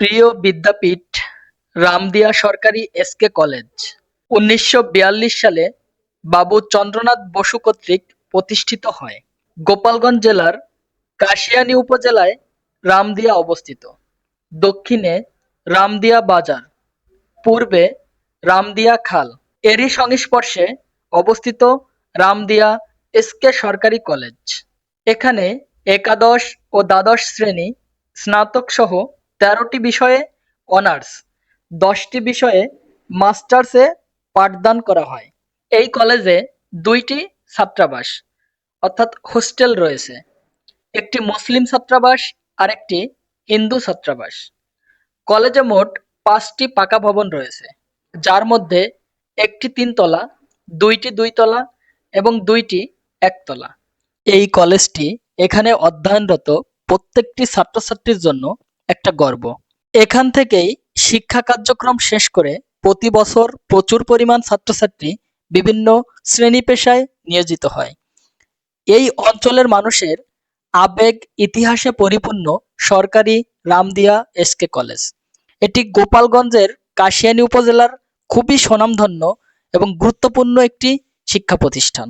প্রিয় বিদ্যাপীঠ, রামদিয়া সরকারি SK college. উনিশশো বিয়াল্লিশ সালে বাবু চন্দ্রনাথ বসু কর্তৃক প্রতিষ্ঠিত হয়। গোপালগঞ্জ জেলার কাশিয়ানী উপজেলায় রামদিয়া অবস্থিত। দক্ষিণে রামদিয়া বাজার, পূর্বে রামদিয়া খাল। এরই সংস্পর্শে অবস্থিত রামদিয়া এসকে সরকারি কলেজ। এখানে একাদশ ও দ্বাদশ শ্রেণি স্নাতক সহ তেরোটি বিষয়ে অনার্স, দশটি বিষয়ে মাস্টার্সে পাঠদান করা হয়। এই কলেজে দুইটি ছাত্রাবাস, অর্থাৎ হোস্টেল রয়েছে। একটি মুসলিম ছাত্রাবাস আর একটি হিন্দু ছাত্রাবাস। কলেজে মোট পাঁচটি পাকা ভবন রয়েছে, যার মধ্যে একটি তিনতলা, দুইটি দুইতলা এবং দুইটি একতলা। এই কলেজটি এখানে অধ্যয়নরত প্রত্যেকটি ছাত্রছাত্রীর জন্য একটা গর্ব। এখান থেকেই শিক্ষা কার্যক্রম শেষ করে প্রতি বছর প্রচুর পরিমাণ ছাত্রছাত্রী বিভিন্ন শ্রেণি পেশায় নিয়োজিত হয়। এই অঞ্চলের মানুষের আবেগ ইতিহাসে পরিপূর্ণ সরকারি রামদিয়া এসকে কলেজ। এটি গোপালগঞ্জের কাশিয়ানী উপজেলার খুবই স্বনামধন্য এবং গুরুত্বপূর্ণ একটি শিক্ষা প্রতিষ্ঠান।